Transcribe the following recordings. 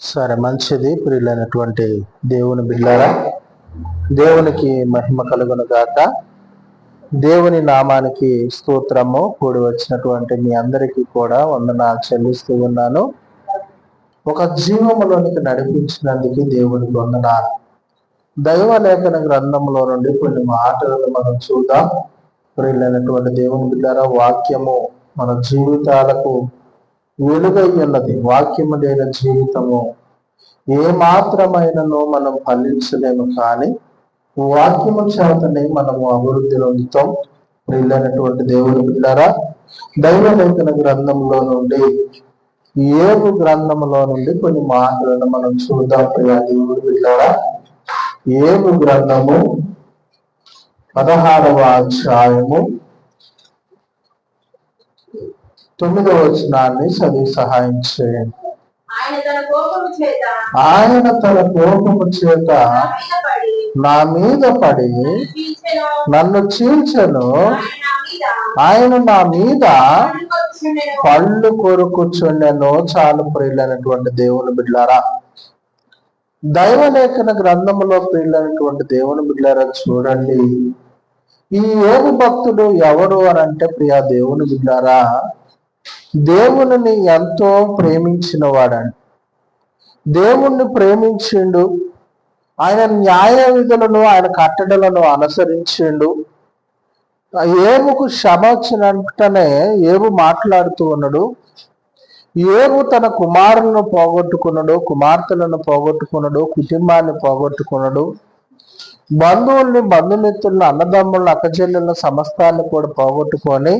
సరే మంచిది. ప్రియులైనటువంటి దేవుని బిడ్డారా దేవునికి మహిమ కలుగును గాక. దేవుని నామానికి స్తోత్రము. కూడి వచ్చినటువంటి మీ అందరికీ కూడా వందనాలు చెల్లిస్తూ ఉన్నాను. ఒక జీవములోనికి నడిపించినందుకు దేవుని వందనాలు. దైవ లేఖన గ్రంథంలో నుండి కొన్ని మాటలను మనం చూద్దాం. ప్రియులైనటువంటి దేవుని బిడ్డారా వాక్యము మన జీవితాలకు వెలుగయ్యున్నది వాక్యము లేని జీవితము ఏ మాత్రమైనను మనం ఫలించలేము కానీ వాక్యము చేతనే మనము అభివృద్ధి పొందుతాం. వెళ్ళినటువంటి దేవుని బిడ్డారా దైవ లేఖన గ్రంథంలో నుండి ఏడు గ్రంథంలో నుండి కొన్ని మాటలను మనం చూద్దాం. ప్రియా దేవుడు బిడ్డారా ఏడు గ్రంథము పదహారవ అధ్యాయము తొమ్మిదవ వచనాన్ని చదివి సహాయం చేయండి. ఆయన తన కోపము చేత నా మీద పడి. నన్ను చీల్చెను. ఆయన నా మీద. పళ్ళు కొరుకుచుండెను. చాలు ప్రియులైనటువంటి దేవుని బిడ్లారా. దైవలేఖన గ్రంథములో ప్రియులైనటువంటి దేవుని బిడ్లారా చూడండి. ఈ యోగు భక్తుడు ఎవరు అని అంటే ప్రియా దేవుని బిడ్లారా దేవుని ఎంతో ప్రేమించిన వాడండి దేవుణ్ణి ప్రేమించిండు. ఆయన న్యాయ విధులను ఆయన కట్టడలను అనుసరించిండు. ఏముకు శ్రమ వచ్చినట్టునే ఏబు మాట్లాడుతూ ఉన్నాడు. ఏము తన కుమారులను పోగొట్టుకున్నాడు కుమార్తెలను పోగొట్టుకున్నాడు కుటుంబాన్ని పోగొట్టుకున్నాడు. బంధువుల్ని బంధుమిత్రులను అన్నదమ్ములను అక్కచెల్లెలను సమస్తాన్ని కూడా పోగొట్టుకొని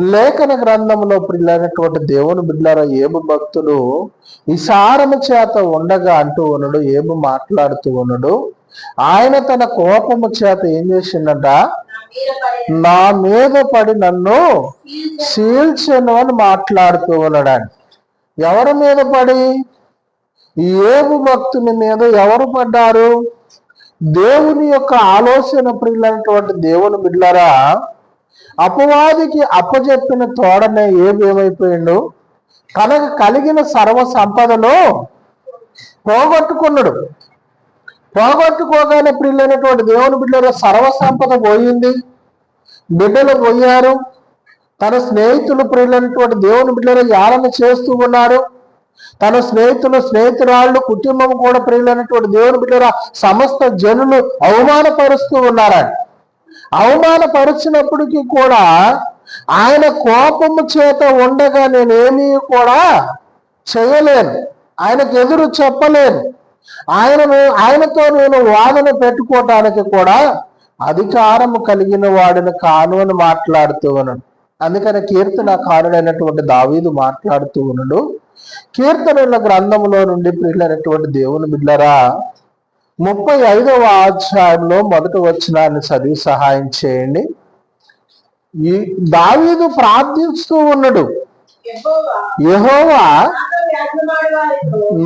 లేఖన గ్రంథంలో పిల్లైనటువంటి దేవుని బిడ్డారా ఏబు భక్తుడు విసారము చేత ఉండగా అంటూ ఉన్నాడు ఏబు మాట్లాడుతూ ఉన్నాడు. ఆయన తన కోపము చేత ఏం చేసిండట? నా మీద పడి నన్ను చీల్చెను. అని మాట్లాడుతూ ఉన్నాడు ఎవరి మీద పడి? ఏబు భక్తుని మీద ఎవరు పడ్డారు? దేవుని యొక్క ఆలోచన ప్రియులైనటువంటి దేవుని బిడ్డారా అపవాదికి అప్పచెప్పిన తోడనే ఏమేమైపోయిండు ఏమైపోయిండు? తనకు కలిగిన సర్వ సంపదను పోగొట్టుకున్నాడు. పోగొట్టుకోగానే ప్రిల్లైనటువంటి దేవుని బిడ్డలో సర్వ సంపద పోయింది. బిడ్డలు పోయారు. తన స్నేహితులు ప్రియులైనటువంటి దేవుని బిడ్డలు యాలన చేస్తూ ఉన్నారు. తన స్నేహితులు స్నేహితురాళ్ళు కుటుంబం కూడా ప్రియులైనటువంటి దేవుని బిడ్డల సమస్త జనులు అవమానపరుస్తూ ఉన్నారని అవమానపరిచినప్పటికీ కూడా ఆయన కోపము చేత ఉండగా నేనేమీ కూడా చేయలేను. ఆయనకు ఎదురు చెప్పలేను. ఆయనను ఆయనతో నేను వాదన పెట్టుకోవటానికి కూడా అధికారము కలిగిన వాడిని కాను అని మాట్లాడుతూ ఉన్నాడు. అందుకని కీర్తనకారుడైనటువంటి దావీదు మాట్లాడుతూ ఉన్నాడు. కీర్తనల గ్రంథంలో నుండి ప్రియులైనటువంటి దేవుని బిడ్డరా ముప్పై ఐదవ అధ్యాయంలో మొదటి వచనాన్ని చదివి సహాయం చేయండి. ఈ దావీదు ప్రార్థిస్తూ ఉన్నాడు. యెహోవా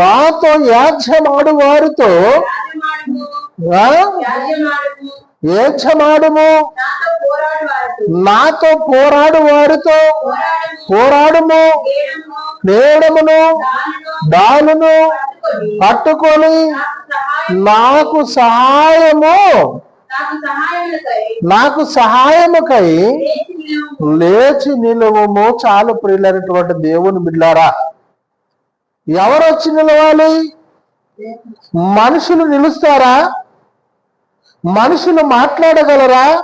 నాతో యాజ్యమాడు వారితో ఏడ్చమాడుము నాతో పోరాడు వారితో పోరాడము పోరాడుము నేడము నేడమును దానును పట్టుకొని నాకు సహాయము. నాకు సహాయముకై లేచి నిలువుము. చాలు ప్రియులైనటువంటి దేవుని బిడ్డారా. ఎవరు వచ్చి నిలవాలి? మనుషులు నిలుస్తారా? మనుషులు మాట్లాడగలరా?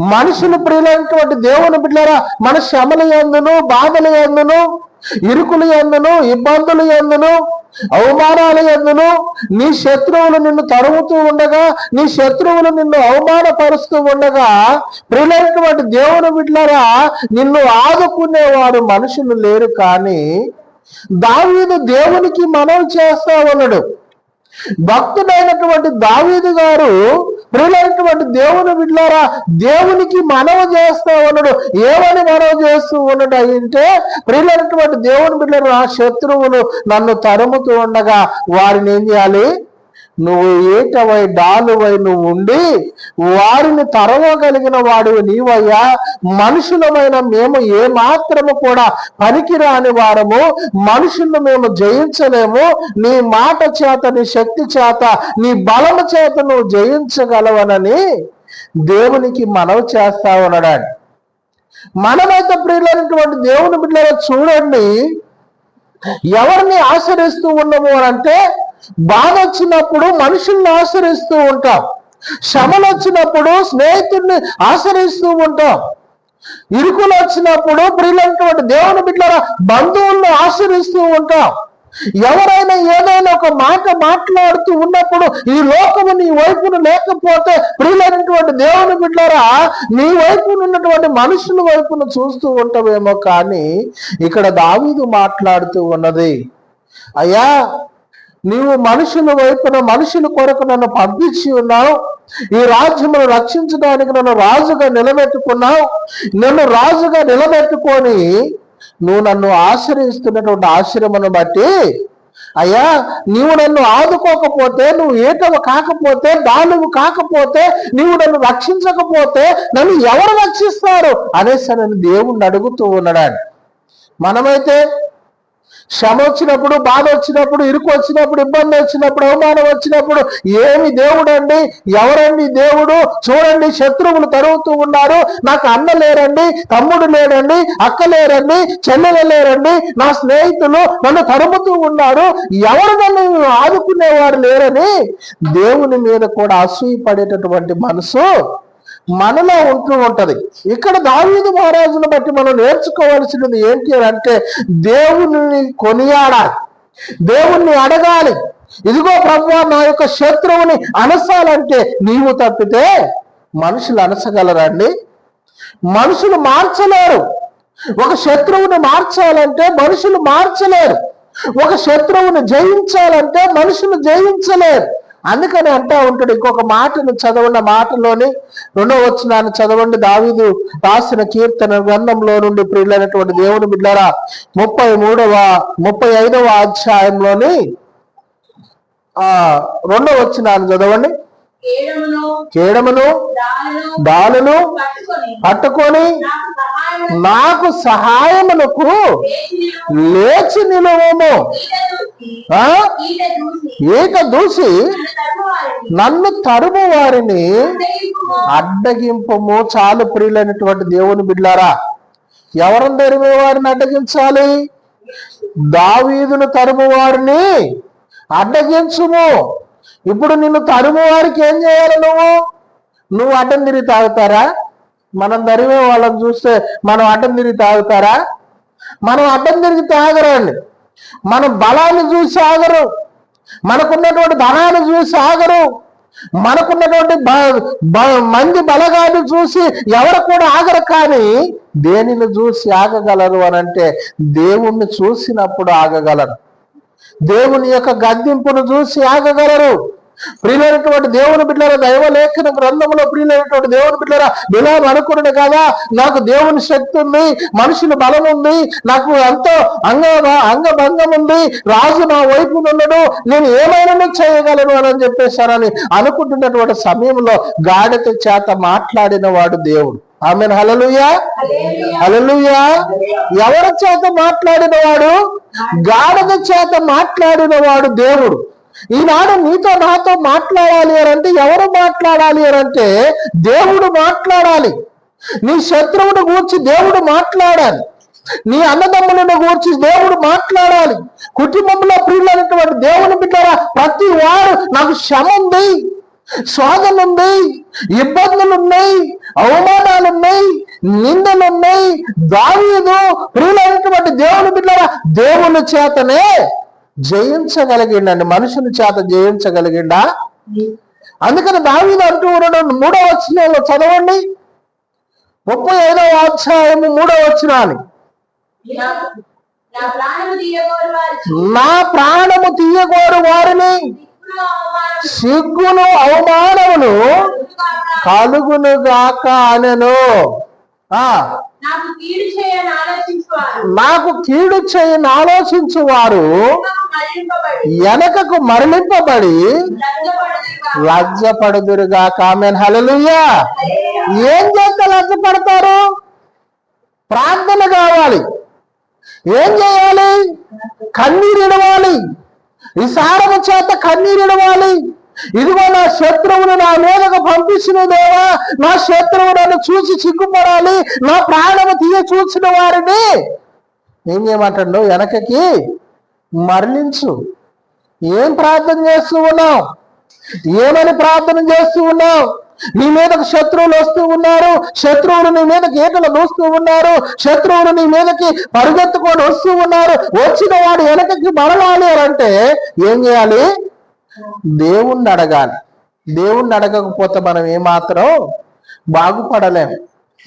మనుషులు ప్రియులైనటువంటి దేవుని బిడ్డలారా మన శ్రమల ఎందును? బాధల ఎందును? ఇరుకులు ఎందును? ఇబ్బందులు ఎందును? అవమానాల ఎందును? నీ శత్రువులు నిన్ను తరుముతూ ఉండగా నీ శత్రువులు నిన్ను అవమానపరుస్తూ ఉండగా ప్రియులైనటువంటి దేవుని బిడ్డలరా నిన్ను ఆదుకునేవారు మనుషులు లేరు కానీ దావీదు దేవునికి మనవి చేస్తా ఉన్నాడు. భక్తుడైనటువంటి దావీదు గారు ప్రియులైనటువంటి దేవుని బిడ్లారా దేవునికి మనవ చేస్తూ ఉన్నాడు ఏమని మనవ చేస్తూ ఉన్నాడు అంటే ప్రియులైనటువంటి దేవుని బిడ్డలు నా శత్రువులు నన్ను తరుముతూ ఉండగా వారిని ఏం చేయాలి? నువ్వు ఏటవై డాలువై నువ్వు ఉండి వారిని తరవగలిగిన వాడు నీవయ్యా. మనుషులమైన మేము ఏ మాత్రము కూడా పనికిరాని వారము. మనుషులను మేము జయించలేము. నీ మాట చేత నీ శక్తి చేత నీ బలము చేత నువ్వు జయించగలవనని దేవునికి మనవి చేస్తా ఉన్నాడు. మనమైతే ప్రియులైనటువంటి దేవుని బిడ్డలు చూడండి. ఎవరిని ఆశ్రయిస్తూ ఉన్నాము అని అంటే బాధ వచ్చినప్పుడు మనుషుల్ని ఆశ్రయిస్తూ ఉంటాం. శ్రమలు వచ్చినప్పుడు స్నేహితుడిని ఆశ్రయిస్తూ ఉంటాం. ఇరుకులు వచ్చినప్పుడు ప్రియులైనటువంటి దేవుని బిడ్డల బంధువులను ఆశ్రయిస్తూ ఉంటాం. ఎవరైనా ఏదైనా ఒక మాట మాట్లాడుతూ ఉన్నప్పుడు ఈ లోకము నీ వైపున లేకపోతే ప్రియులైనటువంటి దేవుని బిడ్డరా నీ వైపున ఉన్నటువంటి మనుషుల వైపున చూస్తూ ఉంటావేమో కానీ ఇక్కడ దావీదు మాట్లాడుతూ ఉన్నది. అయ్యా నీవు మనుషుల వైపున మనుషుల కొరకు నన్ను పంపించి ఉన్నావు. ఈ రాజ్యమును రక్షించడానికి నన్ను రాజుగా నిలబెట్టుకున్నావు. నన్ను రాజుగా నిలబెట్టుకొని నువ్వు నన్ను ఆశ్రయిస్తున్నటువంటి ఆశ్రమను బట్టి అయ్యా నీవు నన్ను ఆదుకోకపోతే నువ్వు ఏటవ కాకపోతే దానువు కాకపోతే నీవు నన్ను రక్షించకపోతే నన్ను ఎవరు రక్షిస్తారు అనేసి నన్ను దేవుణ్ణి అడుగుతూ ఉన్నాడు మనమైతే శ్రమ వచ్చినప్పుడు బాధ వచ్చినప్పుడు ఇరుకు వచ్చినప్పుడు ఇబ్బంది వచ్చినప్పుడు అవమానం వచ్చినప్పుడు ఏమి దేవుడు అండి ఎవరండి దేవుడు? చూడండి శత్రువులు తరుగుతూ ఉన్నారు. నాకు అన్న లేరండి తమ్ముడు లేరండి అక్క లేరండి చెల్లెలు లేరండి. నా స్నేహితులు నన్ను తరుముతూ ఉన్నారు. ఎవరు నన్ను ఆదుకునేవారు లేరని దేవుని మీద కూడా అసూయపడేటటువంటి మనసు మనలో ఉంటూ ఉంటది. ఇక్కడ దావీదు మహారాజును బట్టి మనం నేర్చుకోవాల్సినది ఏంటి అని అంటే దేవుని కొనియాడాలి. దేవుణ్ణి అడగాలి. ఇదిగో ప్రభు నా యొక్క శత్రువుని అనసాలంటే నీవు తప్పితే మనుషులు అనసగలరండి మనుషులు మార్చలేరు. ఒక శత్రువుని మార్చాలంటే మనుషులు మార్చలేరు. ఒక శత్రువుని జయించాలంటే మనుషులు జయించలేరు. అందుకని అంటా ఉంటాడు ఇంకొక మాటను చదవండి మాటలోని రెండో వచ్చినాన్ని చదవండి. దావీదు రాసిన కీర్తన గ్రంథంలో నుండి ప్రియులైనటువంటి దేవుని బిడ్డరా ముప్పై మూడవ ముప్పై ఐదవ అధ్యాయంలోని ఆ రెండో వచ్చినాన్ని చదవండి. దాలను దాలును పట్టుకొని నాకు సహాయము నాకు సహాయమునకు లేచి నిలువు. లేచి నిలువము ఈట దూసి నన్ను తరుము వారిని అడ్డగింపుము. చాలు ప్రియులైనటువంటి దేవుని బిడ్డారా ఎవరిని తరిమే వారిని అడ్డగించాలి దావీదును తరుము వారిని అడ్డగించుము ఇప్పుడు నిన్ను తరుము వారికి ఏం చేయాలి నువ్వు? నువ్వు అడ్డం తిరిగి తాగుతారా? మనం తరిమే వాళ్ళని చూస్తే మనం అడ్డం తిరిగి తాగుతారా? మనం అడ్డం తిరిగి తాగరండి. మన బలాన్ని చూసి ఆగరు. మనకున్నటువంటి ధనాన్ని చూసి ఆగరు. మనకున్నటువంటి బ- బ- మంది బలగాన్ని చూసి ఎవరు కూడా ఆగరు కానీ దేనిని చూసి ఆగగలరు అని అంటే దేవుణ్ణి చూసినప్పుడు ఆగగలరు. దేవుని యొక్క గద్దింపును చూసి ఆగగలరు. ప్రియులైనటువంటి దేవుని బిడ్డల దైవ లేఖన గ్రంథంలో ప్రియులైనటువంటి దేవుని బిడ్డల బిలాం అనుకున్నాడు కదా నాకు దేవుని శక్తి ఉంది మనుషుల బలం ఉంది నాకు ఎంతో అంగ అంగభంగం ఉంది రాజు నా వైపు ఉన్నాడు నేను ఏమైనా చేయగలను అని చెప్పేశారని అనుకుంటున్నటువంటి సమయంలో గాడిత చేత మాట్లాడిన వాడు దేవుడు. ఆమె హలలుయా హల్లెలూయా. ఎవరి చేత మాట్లాడిన వాడు గాడిద చేత మాట్లాడిన వాడు దేవుడు. ఈనాడు నీతో నాతో మాట్లాడాలి అని అంటే ఎవరు మాట్లాడాలి అని అంటే దేవుడు మాట్లాడాలి. నీ శత్రువుని గూర్చి దేవుడు మాట్లాడాలి. నీ అన్నదమ్ములను గూర్చి దేవుడు మాట్లాడాలి. కుటుంబంలో ప్రియులైనటువంటి దేవుని బిడ్డరా ప్రతి వారు నాకు శ్రమ ఉంది. శోధన ఉంది ఇబ్బందులు ఉన్నాయి అవమానాలు ఉన్నాయి నిందలు ఉన్నాయి దావీదు ప్రియులైనటువంటి దేవుని బిడ్డరా దేవుని చేతనే జయించగలిగిండండి. మనుషుని చేత జయించగలిగిండా? అందుకని దావీదు అంటూ ఉన్నాడు మూడో వచనంలో చదవండి. ముప్పై ఐదవ అధ్యాయము మూడో వచనాన్ని. నా- ప్రాణము తీయగోరు వారిని. సిగ్గును అవమానమును కలుగుగాక. కలుగును గాక అనెను నాకు కీడు చేయని ఆలోచించువారు వెనకకు మరలింపబడి లజ్జపడుదురుగా కామెన్ హల్లెలూయా. ఏం చేస్తే లజ్జపడతారు? ప్రార్థన కావాలి. ఏం చేయాలి? కన్నీరు ఇడవాలి. విసారము చేత కన్నీరుడవాలి ఇదిగో నా శత్రువును నా మీదకు పంపించిన దేవా. నా శత్రువు నన్ను చూసి చిక్కుపడాలి నా ప్రాణము తీయ చూసిన వారిని. ఏం చేయమంటాడు? వెనకకి మరలించు. ఏం ప్రార్థన చేస్తూ ఉన్నావు? ఏమని ప్రార్థన చేస్తూ ఉన్నావు? నీ మీదకు శత్రువులు వస్తూ ఉన్నారు. శత్రువులు నీ మీదకి ఈటలు దూస్తూ ఉన్నారు. శత్రువులు నీ మీదకి పరుగెత్తుకొని వస్తూ ఉన్నారు. వచ్చిన వాడు వెనకకి మరలాలి అంటే ఏం చేయాలి? దేవుణ్ణి అడగాలి. దేవుణ్ణి అడగకపోతే మనం ఏమాత్రం బాగుపడలేము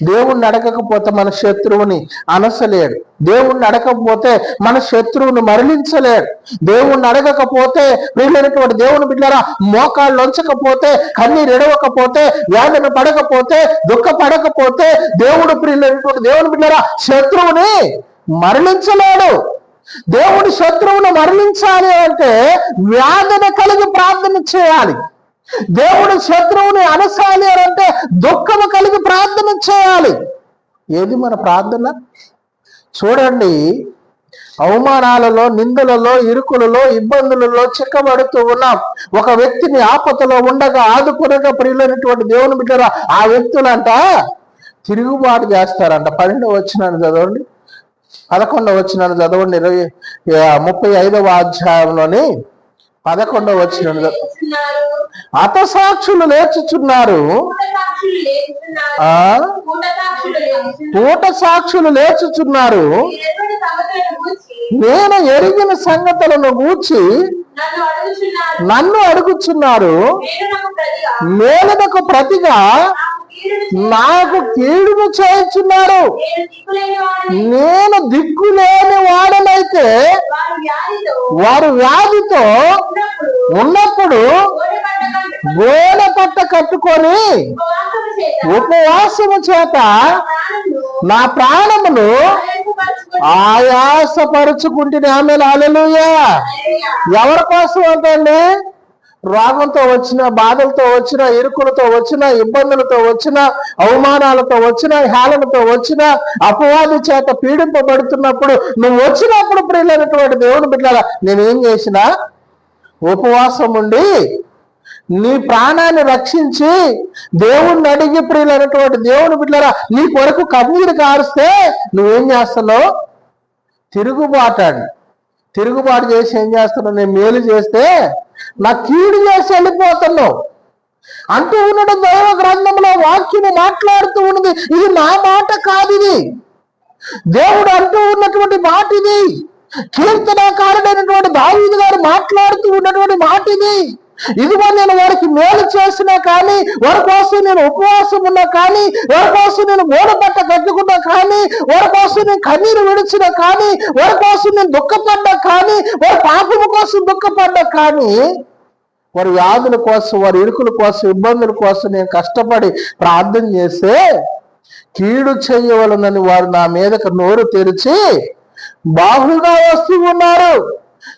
దేవుణ్ణి అడగకపోతే మన శత్రువుని అనసలేడు. దేవుణ్ణి నడకపోతే మన శత్రువుని మరణించలేడు దేవుణ్ణి అడగకపోతే వీళ్ళైనటువంటి దేవుని బిడ్డరా మోకాళ్ళు ఉంచకపోతే కన్నీరు ఎడవకపోతే వేదన పడకపోతే దుఃఖపడకపోతే దేవుడు ప్రియులైనటువంటి దేవుని బిడ్డరా శత్రువుని మరణించలేడు దేవుడి శత్రువును మరణించాలి అంటే వ్యాధన కలిగి ప్రార్థన చేయాలి. దేవుడి శత్రువుని అనసాలి అని అంటే దుఃఖము కలిగి ప్రార్థన చేయాలి. ఏది మన ప్రార్థన? చూడండి అవమానాలలో నిందలలో ఇరుకులలో ఇబ్బందులలో చిక్కబడుతూ ఉన్నాం. ఒక వ్యక్తిని ఆపదలో ఉండగా ఆదుకునగా ప్రియులైనటువంటి దేవుని బిడ్డరా ఆ వ్యక్తులంట తిరుగుబాటు చేస్తారంట. పన్నెండు వచ్చినాను చదవండి. పదకొండవ వచ్చినాను చదవండి. ఇరవై ముప్పై ఐదవ అధ్యాయంలోని పదకొండవ లేచుచున్నారు కూట సాక్షులు లేచుచున్నారు. ఆ? కూట సాక్షులు లేచుచున్నారు. నేను ఎరిగిన సంగతులను గూర్చి నన్ను అడుగుచున్నారు. నాకు ప్రతిగా. మేలునకు ప్రతిగా నాకు కీడును చేయుచున్నారు. నేను దిక్కులేని వాడిని. నేను దిక్కులేని వాడనైతే వారు వ్యాధితో ఉన్నప్పుడు గోల పట్ట కట్టుకొని ఉపవాసము చేత నా ప్రాణమును ఆయాసపరచుకొని ఆయాసపరుచుకుంటుని ఆమె అలలుయా ఎవరి కోసం అంటండి? రోగంతో వచ్చిన బాధలతో వచ్చిన ఇరుకులతో వచ్చిన ఇబ్బందులతో వచ్చిన అవమానాలతో వచ్చిన హేళనతో వచ్చిన అపవాది చేత పీడింపబడుతున్నప్పుడు నువ్వు వచ్చినప్పుడు ప్రియులైనటువంటి దేవుని బిడ్డాల నేనేం చేసిన ఉపవాసం ఉండి నీ ప్రాణాన్ని రక్షించి దేవుణ్ణి అడిగి ప్రియులైనటువంటి దేవుని బిడ్డరా నీ కొరకు కన్నీరు కారుస్తే నువ్వేం చేస్తున్నావు? తిరుగుబాటాడు తిరుగుబాటు చేసి ఏం చేస్తున్నావు? నేను మేలు చేస్తే నా కీడు చేసి వెళ్ళిపోతున్నావు. అంటూ ఉండడం దైవ గ్రంథంలో వాక్యము మాట్లాడుతూ ఉన్నది. ఇది నా మాట కాదు ఇది. దేవుడు అంటూ ఉన్నటువంటి మాట ఇది. కీర్తనాకారుడైనటువంటి దావీదు గారు మాట్లాడుతూ ఉన్నటువంటి మాట ఇది. ఇదిగో నేను వారికి మేలు చేసినా కానీ వారి కోసం నేను ఉపవాసం ఉన్నా కానీ వారి కోసం నేను గోడపట్ట కట్టుకున్నా కానీ వారి కోసం నేను కన్నీరు విడిచినా కానీ వారి కోసం నేను దుఃఖపడ్డా కానీ వారి పాపం కోసం దుఃఖపడ్డా కానీ వారి వ్యాధుల కోసం వారి ఇరుకుల కోసం ఇబ్బందుల కోసం నేను కష్టపడి ప్రార్థన చేస్తే కీడు చేయవలనని వారు నా మీదకు నోరు తెరిచి బాహుగా వస్తూ ఉన్నారు.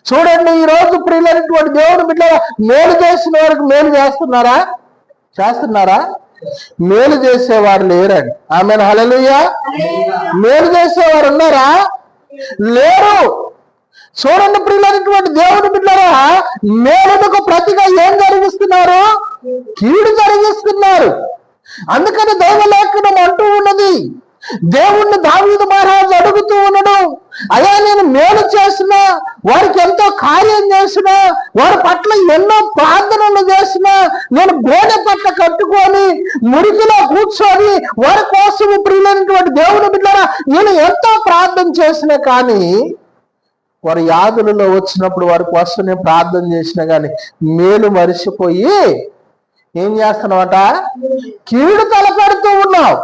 చూడండి ఈ రోజు ప్రియులైనటువంటి దేవుని బిడ్డ మేలు చేసిన వారికి మేలు చేస్తున్నారా? చేస్తున్నారా? మేలు చేసేవారు లేరండి. ఆమె హలలుయ్యా మేలు చేసేవారు ఉన్నారా? లేరు. చూడండి ప్రియులైనటువంటి దేవుని బిడ్డరా మేలుకు ప్రతిగా ఏం జరిగిస్తున్నారు? కీడు జరిగిస్తున్నారు. అందుకని దైవలేఖనం అంటూ ఉన్నది. దేవుణ్ణి దావీదు మహారాజు అడుగుతూ ఉన్నాడు అయ్యా నేను మేలు చేసినా వారికి ఎంతో కార్యం చేసినా వారి పట్ల ఎన్నో ప్రార్థనలు చేసినా నేను గోడె పట్ల కట్టుకొని మురికిలో కూర్చొని వారి కోసం ప్రియులైనటువంటి దేవుని బిడ్డరా నేను ఎంతో ప్రార్థన చేసినా కానీ వారు యాదులలో వచ్చినప్పుడు వారి కోసం నేను ప్రార్థన చేసిన కానీ మేలు మరిచిపోయి ఏం చేస్తున్నావట? కీడు తలపెడుతూ ఉన్నావు.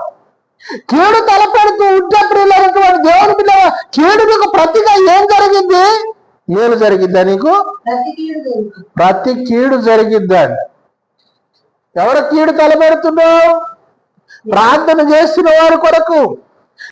కీడు తలపెడుతూ ఉంటే దేవుని పిల్ల కీడుకు ప్రతిగా ఏం జరిగింది? మేలు జరిగిద్దా నీకు? ప్రతి కీడు తెలుసు. ఎవరు కీడు తలపెడుతున్నావు? ప్రార్థన చేసిన వారి కొరకు.